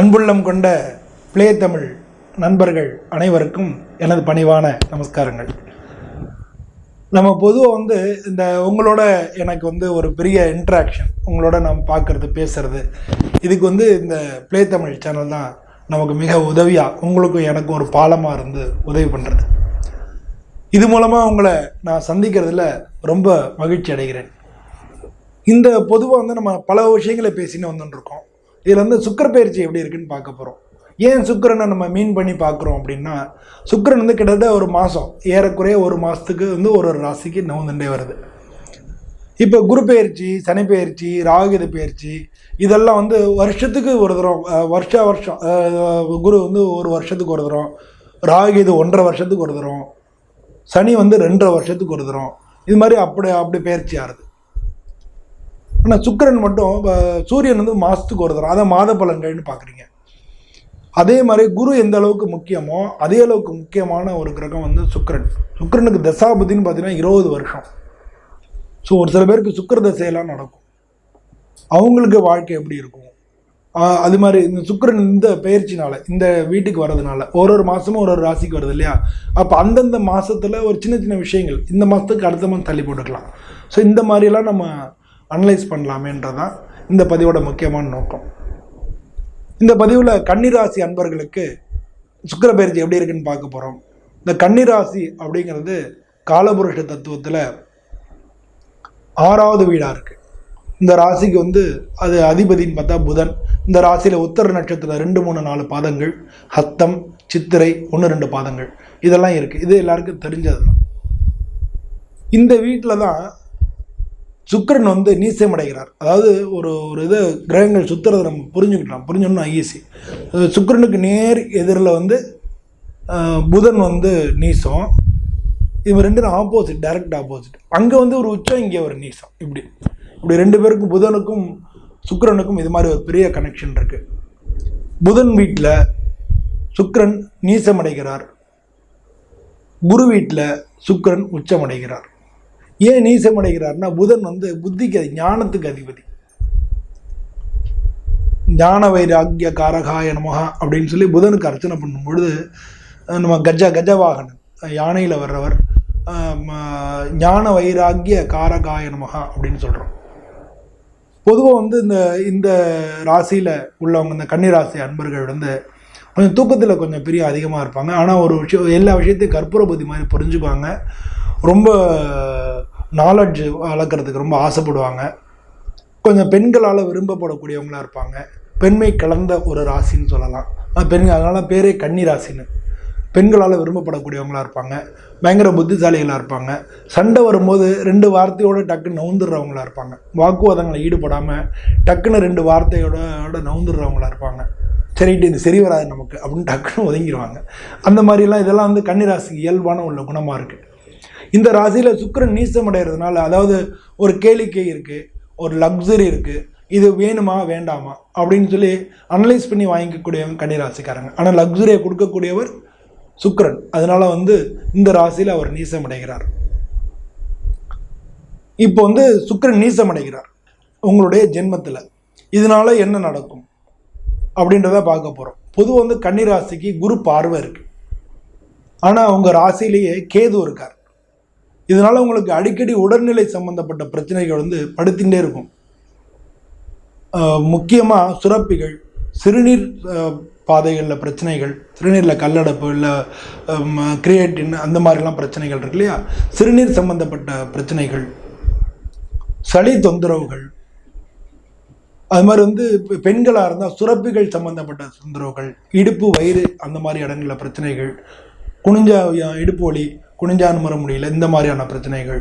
அன்புள்ளம் கொண்ட பிளே தமிழ் நண்பர்கள் அனைவருக்கும் எனது பணிவான நமஸ்காரங்கள். நம்ம பொதுவாக வந்து இந்த உங்களோட எனக்கு வந்து ஒரு பெரிய இன்ட்ராக்ஷன் உங்களோட நம்ம பார்க்குறது பேசுறது இதுக்கு வந்து இந்த பிளே தமிழ் சேனல் தான் நமக்கு மிக உதவியாக உங்களுக்கும் எனக்கும் ஒரு பாலமாக இருந்து உதவி பண்ணுறது இது மூலமாக உங்களை நான் சந்திக்கிறதுல ரொம்ப மகிழ்ச்சி அடைகிறேன். இந்த பொதுவாக வந்து நம்ம பல விஷயங்களை பேசின்னு வந்துட்டுருக்கோம் இதில் வந்து சுக்கர பயிற்சி எப்படி இருக்குன்னு பார்க்க போகிறோம் ஏன் சுக்கரனை நம்ம மீன் பண்ணி பார்க்குறோம் அப்படின்னா சுக்கிரன் வந்து கிட்டத்தட்ட ஒரு மாதம் ஏறக்குறைய ஒரு மாதத்துக்கு வந்து ஒரு ஒரு ராசிக்கு நவுந்துட்டே வருது. இப்போ குரு பயிற்சி சனி பயிற்சி ராகுகேது பயிற்சி இதெல்லாம் வந்து வருஷத்துக்கு ஒரு தரம் வருஷ வருஷா வருஷம் குரு வந்து ஒரு வருஷத்துக்கு ஒரு தரம் ராகுகேது ஒன்றரை வருஷத்துக்கு ஒரு தரம் சனி வந்து ரெண்டரை வருஷத்துக்கு ஒரு தரம் இது மாதிரி அப்படி அப்படி பயிற்சி ஆறுது. ஆனால் சுக்கிரன் மட்டும் சூரியன் வந்து மாதத்துக்கு ஒரு தரம் அதை மாத பலன்கள்னு பார்க்குறீங்க அதே மாதிரி குரு எந்த அளவுக்கு முக்கியமோ அதே அளவுக்கு முக்கியமான ஒரு கிரகம் வந்து சுக்கரன். சுக்கரனுக்கு தசாபதின்னு பார்த்தீங்கன்னா இருபது வருஷம். ஸோ ஒரு சில பேருக்கு சுக்கிர தசையெல்லாம் நடக்கும். அவங்களுக்கு வாழ்க்கை எப்படி இருக்கும்? அது மாதிரி இந்த சுக்கரன் இந்த பயிற்சினால இந்த வீட்டுக்கு வர்றதுனால ஒரு ஒரு மாதமும் ஒரு ஒரு ராசிக்கு வருது இல்லையா? அப்போ அந்தந்த மாதத்தில் ஒரு சின்ன சின்ன விஷயங்கள் இந்த மாதத்துக்கு அடுத்த மாதம் தள்ளி போட்டுக்கலாம். ஸோ இந்த மாதிரியெல்லாம் நம்ம அனலைஸ் பண்ணலாமேன்றதான் இந்த பதிவோட முக்கியமான நோக்கம். இந்த பதிவில் கன்னிராசி அன்பர்களுக்கு சுக்கிர பயிற்சி எப்படி இருக்குன்னு பார்க்க போகிறோம் இந்த கன்னிராசி அப்படிங்கிறது காலபுருஷ தத்துவத்தில் ஆறாவது வீடாக இருக்குது இந்த ராசிக்கு வந்து அது அதிபதின்னு பார்த்தா புதன். இந்த ராசியில் உத்தர நட்சத்திரம் ரெண்டு மூணு நாலு பாதங்கள். ஹத்தம் சித்திரை ஒன்று ரெண்டு பாதங்கள். இதெல்லாம் இருக்குது இது எல்லாருக்கும் தெரிஞ்சது தான் இந்த வீட்டில் தான் சுக்கரன் வந்து நீசமடைகிறார். அதாவது ஒரு ஒரு இது கிரகங்கள் சுற்றுறதை நம்ம புரிஞ்சுக்கிட்டோம் புரிஞ்சோம்னா ஈஸி சுக்கரனுக்கு நேர் எதிரில் வந்து புதன் வந்து நீசம். இவங்க ரெண்டும் ஆப்போசிட் டைரக்ட் ஆப்போசிட் அங்கே வந்து ஒரு உச்சம் இங்கே ஒரு நீசம். இப்படி. இப்படி ரெண்டு பேருக்கும் புதனுக்கும் சுக்கரனுக்கும் இது மாதிரி ஒரு பெரிய கனெக்ஷன் இருக்குது புதன் வீட்டில் சுக்கரன் நீசமடைகிறார். குரு வீட்டில் சுக்கரன் உச்சமடைகிறார். ஏன் நீசமடைகிறார்னா புதன் வந்து புத்திக்கு ஞானத்துக்கு அதிபதி. ஞான வைராக்கிய காரகாய நமகா அப்படின்னு சொல்லி புதனுக்கு அர்ச்சனை பண்ணும் பொழுது நம்ம கஜ கஜவாகனன் யானையில் வர்றவர் ஞான வைராக்கிய காரகாய நமகா அப்படின்னு சொல்கிறோம் பொதுவாக வந்து இந்த இந்த ராசியில் உள்ளவங்க இந்த கன்னி ராசி அன்பர்கள் வந்து கொஞ்சம் தூக்கத்தில் கொஞ்சம் பெரிய அதிகமாக இருப்பாங்க. ஆனால் ஒரு விஷயம் எல்லா விஷயத்தையும் கற்பூர புத்தி மாதிரி புரிஞ்சுக்குவாங்க. ரொம்ப நாலெட்ஜ் வளர்க்குறதுக்கு ரொம்ப ஆசைப்படுவாங்க. கொஞ்சம் பெண்களால் விரும்பப்படக்கூடியவங்களா இருப்பாங்க. பெண்மை கலந்த ஒரு ராசின்னு சொல்லலாம். அது பெண்கள் அதனால பேரே கன்னி ராசின்னு. பெண்களால் விரும்பப்படக்கூடியவங்களா இருப்பாங்க. பயங்கர புத்திசாலிகளாக இருப்பாங்க. சண்டை வரும்போது ரெண்டு வார்த்தையோட டக்குன்னு நவுந்துடுறவங்களா இருப்பாங்க. வாக்குவாதங்களை ஈடுபடாமல் டக்குன்னு ரெண்டு வார்த்தையோட நவுந்துடுறவங்களாக நவுந்துடுறவங்களா இருப்பாங்க. சரிட்டு இது சரி வராது நமக்கு அப்படின்னு டக்குன்னு ஒதுங்கிடுவாங்க. அந்த மாதிரிலாம் இதெல்லாம் வந்து கன்னிராசிக்கு இயல்பான உள்ள குணமாக இருக்குது இந்த ராசியில் சுக்கரன் நீசம் அடைகிறதுனால அதாவது ஒரு கேளிக்கை இருக்குது ஒரு லக்ஸரி இருக்குது இது வேணுமா வேண்டாமா அப்படின்னு சொல்லி அனலைஸ் பண்ணி வாங்கிக்கக்கூடியவங்க கன்னிராசிக்காரங்க. ஆனால் லக்ஸரியை கொடுக்கக்கூடியவர் சுக்கரன். அதனால் வந்து இந்த ராசியில் அவர் நீசம் அடைகிறார். இப்போ வந்து சுக்கரன் நீசம் அடைகிறார். உங்களுடைய ஜென்மத்தில். இதனால என்ன நடக்கும்? அப்படின்றத பார்க்க போகிறோம் பொதுவாக வந்து கன்னிராசிக்கு குரு பார்வை இருக்குது ஆனால் அவங்க ராசியிலேயே கேது இருக்கார். இதனால் உங்களுக்கு அடிக்கடி உடல்நிலை சம்பந்தப்பட்ட பிரச்சனைகள் வந்து படுத்திகிட்டே இருக்கும். முக்கியமாக சுரப்பிகள் சிறுநீர் பாதைகளில் பிரச்சனைகள் சிறுநீரில் கல்லடப்பு இல்லை கிரியேட்டின் அந்த மாதிரிலாம் பிரச்சனைகள் இருக்கு இல்லையா? சிறுநீர் சம்பந்தப்பட்ட பிரச்சனைகள் சளி தொந்தரவுகள் அது மாதிரி வந்து பெண்களாக இருந்தால் சுரப்பிகள் சம்பந்தப்பட்ட தொந்தரவுகள் இடுப்பு வயிறு அந்த மாதிரி இடங்களில் பிரச்சனைகள் குனிஞ்ச இடுப்பு வலி குனிஞ்சான் வர முடியல. இந்த மாதிரியான பிரச்சனைகள்.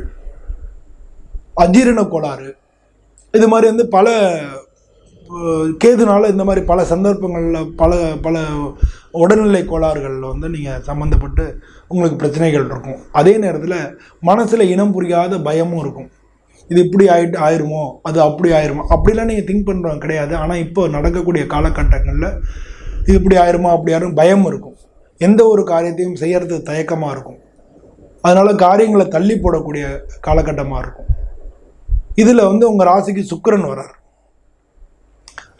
அஜீரண கோளாறு. இது மாதிரி வந்து பல கேதுனால இந்த மாதிரி பல சந்தர்ப்பங்களில் பல பல உடல்நிலை கோளாறுகளில் வந்து நீங்கள் சம்மந்தப்பட்டு உங்களுக்கு பிரச்சனைகள் இருக்கும். அதே நேரத்தில் மனசில் இனம் புரியாத பயமும் இருக்கும். இது இப்படி ஆயிட்டு ஆயிருமோ? அது அப்படி ஆயிருமோ? அப்படிலாம் நீங்கள் திங்க் பண்ணுறோம் கிடையாது. ஆனால் இப்போ நடக்கக்கூடிய காலகட்டங்களில் இது இப்படி ஆயிருமா? அப்படி ஆயிரும். பயம் இருக்கும். எந்த ஒரு காரியத்தையும் செய்கிறது தயக்கமாக இருக்கும். அதனால காரியங்களை தள்ளி போடக்கூடிய காலகட்டமாக இருக்கும். இதில் வந்து உங்கள் ராசிக்கு சுக்கரன் வரார்.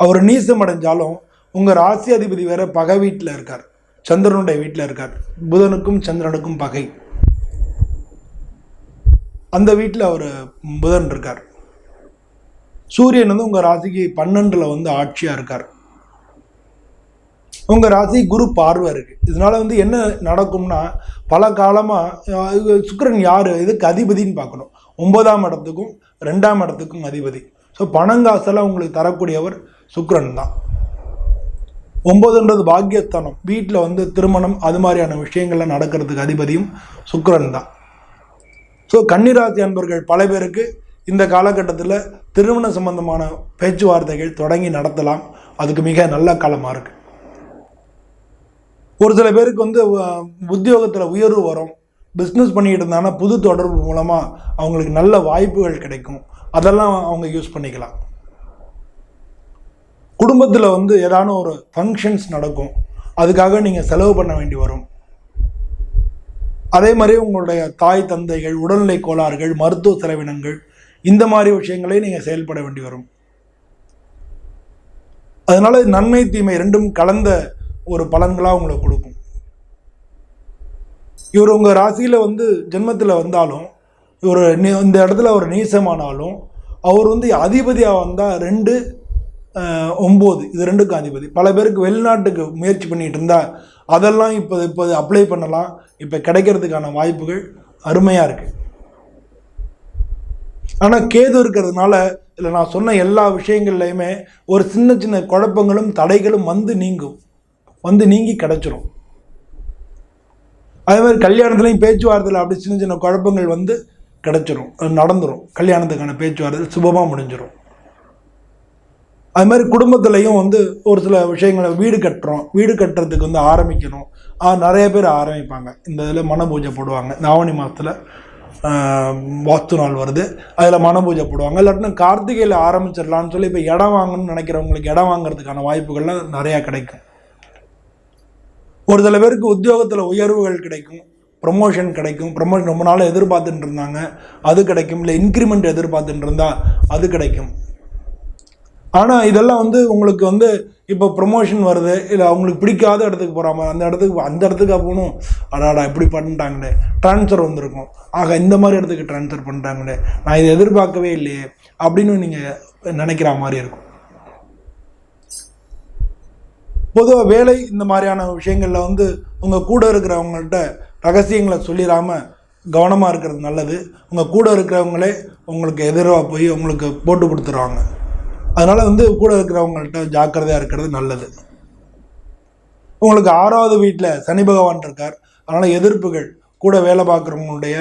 அவர் நீசம் அடைஞ்சாலும் உங்கள் ராசி அதிபதி வேற பகை வீட்டில் இருக்கார். சந்திரனுடைய வீட்டில் இருக்கார். புதனுக்கும் சந்திரனுக்கும் பகை. அந்த வீட்டில் அவர் புதன் இருக்கார். சூரியன் வந்து உங்கள் ராசிக்கு பன்னெண்டில் வந்து ஆட்சியாக இருக்கார். உங்கள் ராசி குரு பார்வை இருக்குது இதனால் வந்து என்ன நடக்கும்னா பல காலமாக சுக்கிரன் யார்? இதுக்கு அதிபதின்னு பார்க்கணும். ஒன்பதாம் இடத்துக்கும் ரெண்டாம் இடத்துக்கும் அதிபதி. ஸோ பணங்காசெல்லாம் உங்களுக்கு தரக்கூடியவர் சுக்கரன் தான். ஒம்பதுன்றது பாக்கியஸ்தானம். வீட்டில் வந்து திருமணம் அது மாதிரியான விஷயங்கள்லாம் நடக்கிறதுக்கு அதிபதியும் சுக்கரன் தான். ஸோ கன்னிராசி அன்பர்கள் பல பேருக்கு இந்த காலகட்டத்தில் திருமண சம்பந்தமான பேச்சுவார்த்தைகள் தொடங்கி நடத்தலாம். அதுக்கு மிக நல்ல காலமாக இருக்குது ஒரு சில பேருக்கு வந்து உத்தியோகத்தில் உயர்வு வரும். பிஸ்னஸ் பண்ணிக்கிட்டு இருந்தாங்கன்னா புது தொடர்பு மூலமாக அவங்களுக்கு நல்ல வாய்ப்புகள் கிடைக்கும். அதெல்லாம் அவங்க யூஸ் பண்ணிக்கலாம். குடும்பத்தில் வந்து ஏதான ஒரு ஃபங்க்ஷன்ஸ் நடக்கும். அதுக்காக நீங்கள் செலவு பண்ண வேண்டி வரும். அதே மாதிரி உங்களுடைய தாய் தந்தைகள் உடல்நிலை கோளாறுகள் மருத்துவ செலவினங்கள் இந்த மாதிரி விஷயங்களே நீங்கள் செயல்பட வேண்டி வரும். அதனால நன்மை தீமை ரெண்டும் கலந்த ஒரு பலன்களாக உங்களுக்கு கொடுக்கும். இவர் உங்கள் ராசியில் வந்து ஜென்மத்தில் வந்தாலும் இவர் நீ- இந்த இடத்துல ஒரு நீசமானாலும் அவர் வந்து அதிபதியாக வந்தால் ரெண்டு ஒம்பது இது ரெண்டுக்கும் அதிபதி. பல பேருக்கு வெளிநாட்டுக்கு முயற்சி பண்ணிட்டு இருந்தால் அதெல்லாம் இப்போ இப்போ அப்ளை பண்ணலாம். இப்போ கிடைக்கிறதுக்கான வாய்ப்புகள் அருமையாக இருக்குது ஆனால் கேது இருக்கிறதுனால இல்லை நான் சொன்ன எல்லா விஷயங்கள்லையுமே ஒரு சின்ன சின்ன குழப்பங்களும் தடைகளும் வந்து நீங்கும். வந்து நீங்கி கிடச்சிரும். அதே மாதிரி கல்யாணத்துலேயும் பேச்சுவார்த்தையில் அப்படி சின்ன சின்ன குழப்பங்கள் வந்து கிடச்சிரும். அது கல்யாணத்துக்கான பேச்சுவார்த்தை சுபமாக முடிஞ்சிடும் அது மாதிரி குடும்பத்துலேயும் வந்து ஒரு சில விஷயங்களை வீடு கட்டுறோம். வீடு கட்டுறதுக்கு வந்து ஆரம்பிக்கணும். நிறைய பேர் ஆரம்பிப்பாங்க. இந்த இதில் மன பூஜை போடுவாங்க. நாவணி மாதத்தில் வாஸ்து நாள் வருது. அதில் மன பூஜை போடுவாங்க. இல்லாட்டினா கார்த்திகையில் ஆரம்பிச்சிடலாம்னு சொல்லி இப்போ இடம் வாங்கணும்னு நினைக்கிறவங்களுக்கு இடம் வாங்குறதுக்கான வாய்ப்புகள்லாம் நிறையா கிடைக்கும். ஒரு சில பேருக்கு உத்தியோகத்தில் உயர்வுகள் கிடைக்கும் ப்ரொமோஷன் கிடைக்கும் ப்ரொமோஷன் ரொம்ப நாள் எதிர்பார்த்துட்டு இருந்தாங்க அது கிடைக்கும் இல்லை இன்க்ரிமெண்ட் எதிர்பார்த்துட்டு இருந்தா அது கிடைக்கும். ஆனால் இதெல்லாம் வந்து உங்களுக்கு வந்து இப்போ ப்ரொமோஷன் வருது இல்லை அவங்களுக்கு பிடிக்காத இடத்துக்கு போகிறாம அந்த இடத்துக்கு அந்த இடத்துக்கு போகணும். அடாடா இப்படி பண்ணிட்டாங்களே. ட்ரான்ஸ்ஃபர் வந்திருக்கும். ஆக இந்த மாதிரி இடத்துக்கு ட்ரான்ஸ்ஃபர் பண்ணிட்டாங்களே. நான் இதை எதிர்பார்க்கவே இல்லையே அப்படின்னு நீங்கள் நினைக்கிற மாதிரி இருக்கும். பொதுவாக வேலை இந்த மாதிரியான விஷயங்களில் வந்து உங்கள் கூட இருக்கிறவங்கள்ட்ட ரகசியங்களை சொல்லிடாமல் கவனமாக இருக்கிறது நல்லது. உங்கள் கூட இருக்கிறவங்களே உங்களுக்கு எதிராக போய் உங்களுக்கு போட்டு கொடுத்துருவாங்க. அதனால் வந்து கூட இருக்கிறவங்கள்ட்ட ஜாக்கிரதையாக இருக்கிறது நல்லது. உங்களுக்கு ஆறாவது வீட்டில் சனி பகவான் இருக்கார். அதனால் எதிர்ப்புகள் கூட வேலை பார்க்குறவங்களுடைய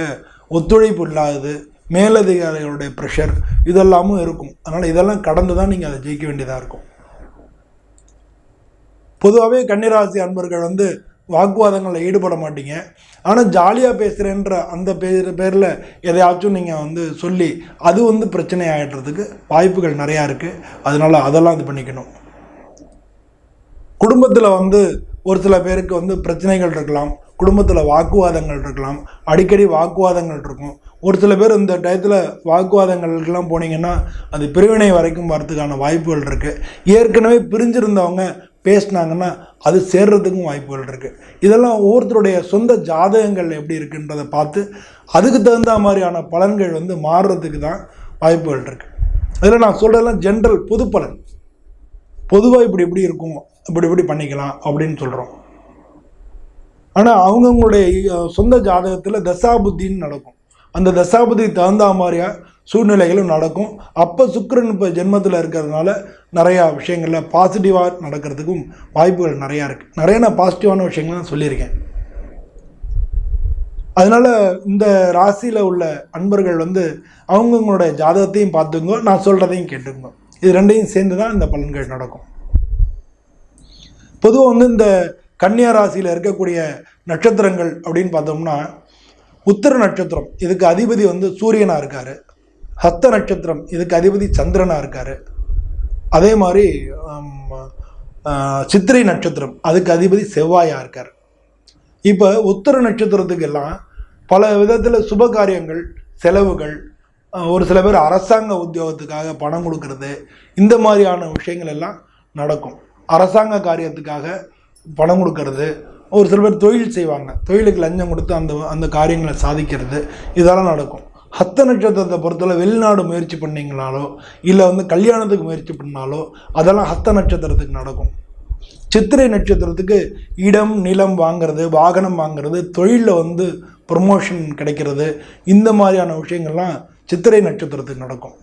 ஒத்துழைப்பு இல்லாதது மேலதிகாரிகளுடைய ப்ரெஷர் இதெல்லாமும் இருக்கும். அதனால் இதெல்லாம் கடந்து தான் நீங்கள் அதை ஜெயிக்க வேண்டியதாக இருக்கும். பொதுவாகவே கன்னிராசி அன்பர்கள் வந்து வாக்குவாதங்களில் ஈடுபட மாட்டீங்க. ஆனால் ஜாலியாக பேசுகிறேன்ற அந்த பேர் பேரில் எதையாச்சும் நீங்கள் வந்து சொல்லி அது வந்து பிரச்சனை ஆகிடுறதுக்கு வாய்ப்புகள் நிறையா இருக்குது அதனால் அதெல்லாம் இது பண்ணிக்கணும். குடும்பத்தில் வந்து ஒரு சில பேருக்கு வந்து பிரச்சனைகள் இருக்கலாம். குடும்பத்தில் வாக்குவாதங்கள் இருக்கலாம். அடிக்கடி வாக்குவாதங்கள் இருக்கும். ஒரு சில பேர் இந்த டயத்தில் வாக்குவாதங்களுக்கெல்லாம் போனீங்கன்னா அது பிரிவினை வரைக்கும் வரதுக்கான வாய்ப்புகள் இருக்குது ஏற்கனவே பிரிஞ்சிருந்தவங்க பேசினாங்கன்னா அது சேர்றதுக்கும் வாய்ப்புகள் இருக்குது இதெல்லாம் ஒவ்வொருத்தருடைய சொந்த ஜாதகங்கள் எப்படி இருக்குன்றதை பார்த்து அதுக்கு தகுந்த மாதிரியான பலன்கள் வந்து மாறுறதுக்கு தான் வாய்ப்புகள் இருக்குது அதில் நான் சொல்கிறதெல்லாம் ஜென்ரல் பொது பலன் பொதுவாக இப்படி இப்படி இருக்கும் இப்படி இப்படி பண்ணிக்கலாம் அப்படின்னு சொல்கிறோம் ஆனால் அவங்கவுங்களுடைய சொந்த ஜாதகத்தில் தசாபுத்தின்னு நடக்கும். அந்த தசாபுத்திக்கு தகுந்த மாதிரியா சூழ்நிலைகளும் நடக்கும். அப்போ சுக்கரன் இப்போ ஜென்மத்தில் இருக்கிறதுனால நிறையா விஷயங்களில் பாசிட்டிவாக நடக்கிறதுக்கும் வாய்ப்புகள் நிறையா இருக்குது நிறைய நான் பாசிட்டிவான விஷயங்கள் நான் சொல்லியிருக்கேன். அதனால் இந்த ராசியில் உள்ள அன்பர்கள் வந்து அவங்கவுங்களோட ஜாதகத்தையும் பார்த்துங்க நான் சொல்கிறதையும் கேட்டுங்க இது ரெண்டையும் சேர்ந்து தான் இந்த பலன்கள் நடக்கும். பொதுவாக வந்து இந்த கன்னியா ராசியில் இருக்கக்கூடிய நட்சத்திரங்கள் அப்படின்னு பார்த்தோம்னா உத்தர நட்சத்திரம். இதுக்கு அதிபதி வந்து சூரியனாக இருக்கார். ஹஸ்த நட்சத்திரம் இதுக்கு அதிபதி சந்திரனாக இருக்கார். அதே மாதிரி சித்திரை நட்சத்திரம் அதுக்கு அதிபதி செவ்வாயாக இருக்கார். இப்போ உத்தர நட்சத்திரத்துக்கெல்லாம் பல விதத்தில் சுப காரியங்கள் செலவுகள் ஒரு சில பேர் அரசாங்க உத்தியோகத்துக்காக பணம் கொடுக்கறது இந்த மாதிரியான விஷயங்கள் எல்லாம் நடக்கும். அரசாங்க காரியத்துக்காக பணம் கொடுக்கறது ஒரு சில பேர் தொழில் செய்வாங்க. தொழிலுக்கு லஞ்சம் கொடுத்து அந்த அந்த காரியங்களை சாதிக்கிறது இதெல்லாம் நடக்கும். ஹத்த நட்சத்திரத்தை பொறுத்தவரை வெளிநாடு முயற்சி பண்ணீங்கனாலோ இல்லை வந்து கல்யாணத்துக்கு முயற்சி பண்ணாலோ அதெல்லாம் ஹத்த நட்சத்திரத்துக்கு நடக்கும். சித்திரை நட்சத்திரத்துக்கு இடம் நிலம் வாங்குறது வாகனம் வாங்குறது தொழிலில் வந்து ப்ரொமோஷன் கிடைக்கிறது இந்த மாதிரியான விஷயங்கள்லாம் சித்திரை நட்சத்திரத்துக்கு நடக்கும்.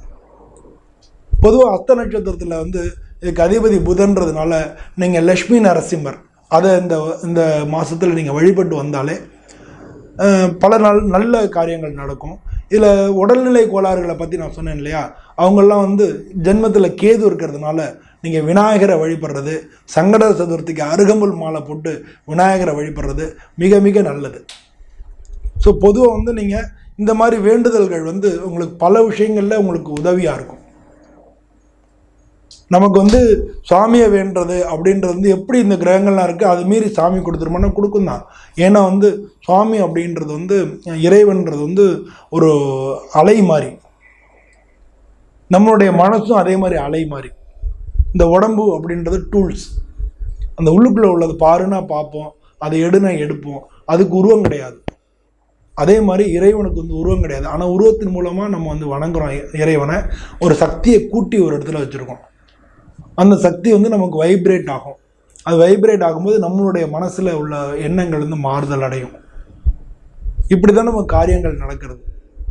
பொதுவாக அத்த நட்சத்திரத்தில் வந்து இதுக்கு அதிபதி புதன்றதுனால நீங்கள் லக்ஷ்மி நரசிம்மர் அதை இந்த இந்த மாதத்தில் நீங்கள் வழிபட்டு வந்தாலே பல நாள் நல்ல காரியங்கள் நடக்கும். இதில் உடல்நிலை கோளாறுகளை பற்றி நான் சொன்னேன் இல்லையா? அவங்கெல்லாம் வந்து ஜென்மத்தில் கேது இருக்கிறதுனால நீங்கள் விநாயகரை வழிபடுறது சங்கட சதுர்த்திக்கு அருகம்புல் மாலை போட்டு விநாயகரை வழிபடுறது மிக மிக நல்லது. ஸோ பொதுவாக வந்து நீங்கள் இந்த மாதிரி வேண்டுதல்கள் வந்து உங்களுக்கு பல விஷயங்களில் உங்களுக்கு உதவியாக இருக்கும். நமக்கு வந்து சாமியை வேண்டுறது அப்படின்றது வந்து எப்படி இந்த கிரகங்கள்லாம் இருக்குது அது மீறி சாமி கொடுத்துருமோன்னா கொடுக்கும் தான் ஏன்னா வந்து சுவாமி அப்படின்றது வந்து இறைவன்றது வந்து ஒரு அலை மாதிரி நம்மளுடைய மனசும் அதே மாதிரி அலை மாதிரி இந்த உடம்பு அப்படின்றது டூல்ஸ். அந்த உள்ளுக்குள்ளே உள்ளது பாருன்னா பார்ப்போம் அதை எடுனா எடுப்போம் அதுக்கு உருவம் கிடையாது. அதே மாதிரி இறைவனுக்கு வந்து உருவம் கிடையாது. ஆனால் உருவத்தின் மூலமாக நம்ம வந்து வணங்குறோம் இறைவனை. ஒரு சக்தியை கூட்டி ஒரு இடத்துல வச்சுருக்கோம். அந்த சக்தி வந்து நமக்கு வைப்ரேட் ஆகும். அது வைப்ரேட் ஆகும்போது நம்மளுடைய மனசில் உள்ள எண்ணங்கள் வந்து மாறுதல் அடையும். இப்படி தான் நம்ம காரியங்கள் நடக்கிறது.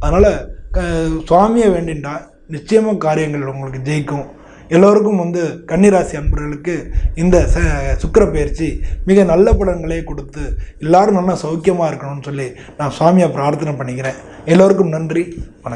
அதனால் க சுவாமியை வேண்டிண்டா நிச்சயமாக காரியங்கள் உங்களுக்கு ஜெயிக்கும். எல்லோருக்கும் வந்து கன்னிராசி அன்பர்களுக்கு இந்த ச சுக்கிர பயிற்சி மிக நல்ல பலன்களே கொடுத்து எல்லாரும் நல்லா சௌக்கியமாக இருக்கணும்னு சொல்லி நான் சுவாமியை பிரார்த்தனை பண்ணிக்கிறேன். எல்லோருக்கும் நன்றி வணக்கம்.